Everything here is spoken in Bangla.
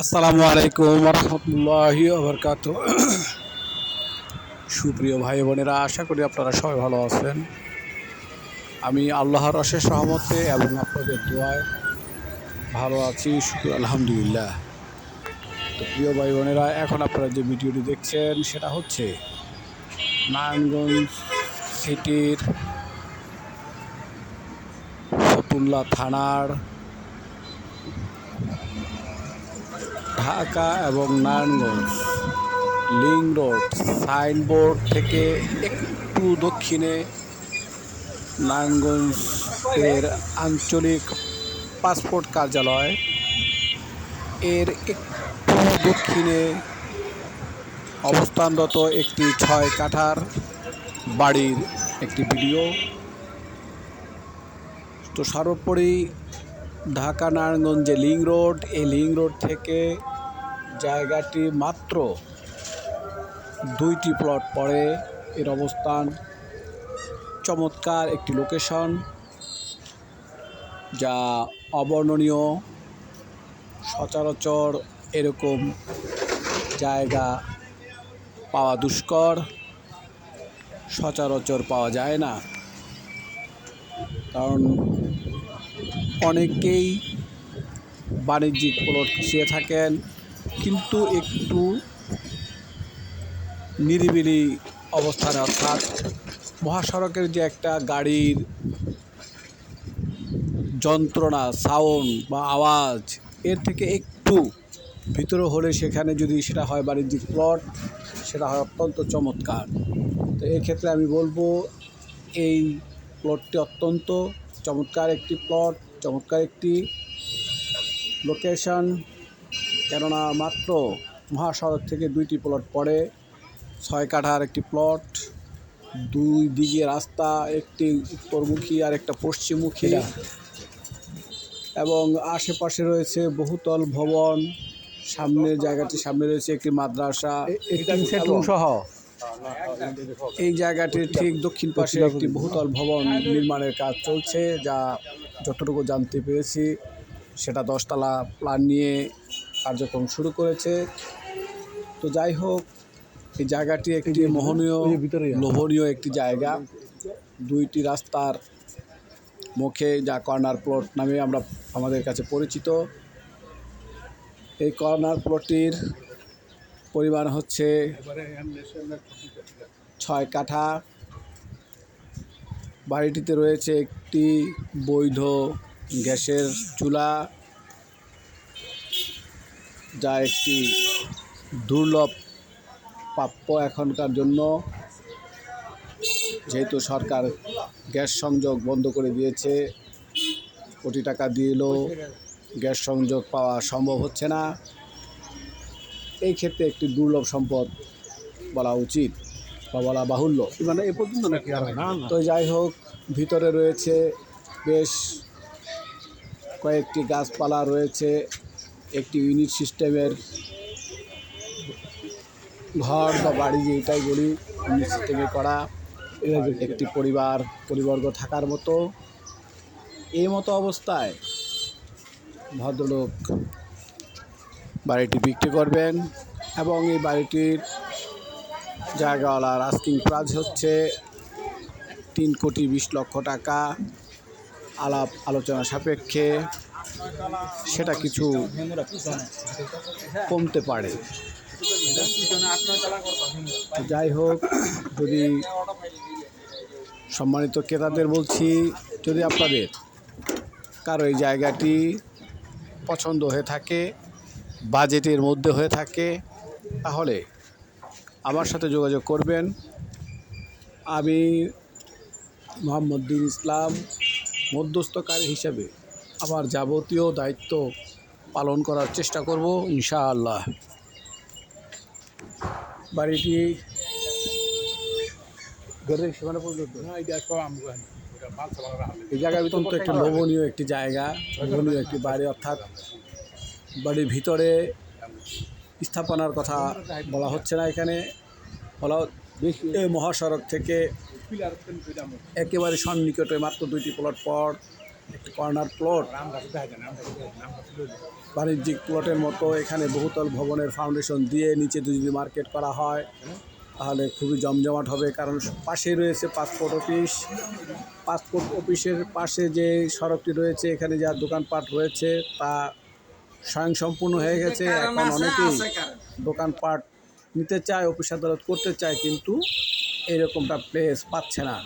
আসসালামু আলাইকুম রহমতুল্লাহি আবরকাত সুপ্রিয় ভাই বোনেরা, আশা করি আপনারা সবাই ভালো আছেন। আমি আল্লাহর অশেষ রহমতে এবং আপনাদের দোয়ায় ভালো আছি, শুক্র, আলহামদুলিল্লাহ। তো প্রিয় ভাই বোনেরা, এখন আপনারা যে ভিডিওটি দেখছেন, সেটা হচ্ছে নারায়ণগঞ্জ সিটির ফতুল্লা থানার ঢাকা এবং নারায়ণগঞ্জ লিং রোড, সাইনবোর্ড থেকে একটু দক্ষিণে নারায়ণগঞ্জ এর আঞ্চলিক পাসপোর্ট কার্যালয়। এর একটু দক্ষিণে অবস্থানরত একটি ছয় কাঠার বাড়ির একটি ভিডিও। তো সর্বোপরি ঢাকা নারায়ণগঞ্জ যে লিং রোড, এই লিং রোড থেকে জায়গাটি মাত্র দুইটি প্লট পড়ে। এর অবস্থান চমৎকার একটি লোকেশন, যা অবর্ণনীয়, সচরাচর এরকম জায়গা পাওয়া দুষ্কর, সচরাচর পাওয়া যায় না। কারণ অনেকেই বাণিজ্যিক প্লট চেয়ে থাকেন, কিন্তু একটু নিরিবিলি অবস্থানে অর্থাৎ মহাসড়কের যে একটা গাড়ির যন্ত্রণা, সাউন্ড বা আওয়াজ, এর থেকে একটু ভিতরে হলে সেখানে যদি সেটা হয় বাণিজ্যিক প্লট, সেটা হয় অত্যন্ত চমৎকার। তো এক্ষেত্রে আমি বলব, এই প্লটটি অত্যন্ত চমৎকার একটি প্লট। চমৎকার একটি লোকেশন কেননা মাত্র মহাসড়ক থেকে দুইটি প্লট পড়ে ছয় কাঠার একটি প্লট দুই দিকে রাস্তা একটি উত্তরমুখী আর একটা পশ্চিমমুখী এবং আশেপাশে রয়েছে বহুতল ভবন সামনের জায়গাটি সামনে রয়েছে একটি মাদ্রাসা সহ? এই জায়গাটির ঠিক দক্ষিণ পাশে একটি বহুতল ভবন নির্মাণের কাজ চলছে, যা যতটুকু জানতে পেরেছি, সেটা দশতলা প্ল্যান নিয়ে কার্যক্রম শুরু করেছে তো যাই হোক, এই জায়গাটি একটি মোহনীয়। লোভনীয় একটি জায়গা দুইটি রাস্তার মুখে যা কর্নার প্লট নামে আমরা আমাদের কাছে পরিচিত এই কর্নার প্লটটির পরিমাণ হচ্ছে ছয় কাঠা। বাড়িটিতে রয়েছে একটি বৈধ গ্যাসের চুলা যা একটি দুর্লভ প্রাপ্য এখনকার জন্য। যেহেতু সরকার গ্যাস সংযোগ বন্ধ করে দিয়েছে কোটি টাকা দিলেও গ্যাস সংযোগ পাওয়া সম্ভব হচ্ছে না। এই ক্ষেত্রে একটি দুর্লভ সম্পদ বলা উচিত বা বলা বাহুল্য। মানে এ পর্যন্ত নাকি আর তো যাই হোক ভিতরে রয়েছে বেশ কয়েকটি গাছপালা রয়েছে একটি ইউনিট সিস্টেমের ঘর বা বাড়ি যেটাই বলি ইউনিট সিস্টেমে করা একটি পরিবার পরিবর্গ থাকার মতো। এই মতো অবস্থায় ভদ্রলোক বাড়িটি বিক্রি করবেন এবং এই বাড়িটির জায়গাওয়ালার আস্কিং প্রাইস হচ্ছে তিন কোটি বিশ লক্ষ টাকা। আলাপ আলোচনা সাপেক্ষে সেটা কিছু কমতে পারে। যাই হোক, যদি সম্মানিত ক্রেতাদের বলছি, যদি আপনাদের কারও এই জায়গাটি পছন্দ হয়ে থাকে বাজেটের মধ্যে হয়ে থাকে তাহলে আমার সাথে যোগাযোগ করবেন। আমি মোহাম্মদ দিন ইসলাম মধ্যস্থকারী হিসাবে আমার যাবতীয় দায়িত্ব পালন করার চেষ্টা করব ইনশাআল্লাহ। বাড়িটি সীমানা পর্যন্ত? এই জায়গার অত্যন্ত একটি লোভনীয় একটি জায়গা লোভনীয় একটি বাড়ি অর্থাৎ বাড়ির ভিতরে স্থাপনার কথা বলা হচ্ছে না এখানে। বলা মহাসড়ক থেকে একেবারে সন্নিকটে মাত্র দুইটি প্লট পর একটি কর্নার প্লট বাণিজ্যিক প্লটের মতো এখানে বহুতল ভবনের ফাউন্ডেশন দিয়ে নিচে যদি মার্কেট করা হয়, তাহলে খুবই জমজমাট হবে। কারণ পাশেই রয়েছে পাসপোর্ট অফিস পাসপোর্ট অফিসের পাশে যে সড়কটি রয়েছে, এখানে যা দোকানপাট রয়েছে, তা স্বয়ংসম্পূর্ণ হয়ে গেছে। এখন অনেকেই দোকানপাট নিতে চায় অফিস আদালত করতে চায় কিন্তু এরকমটা প্লেস পাচ্ছে না।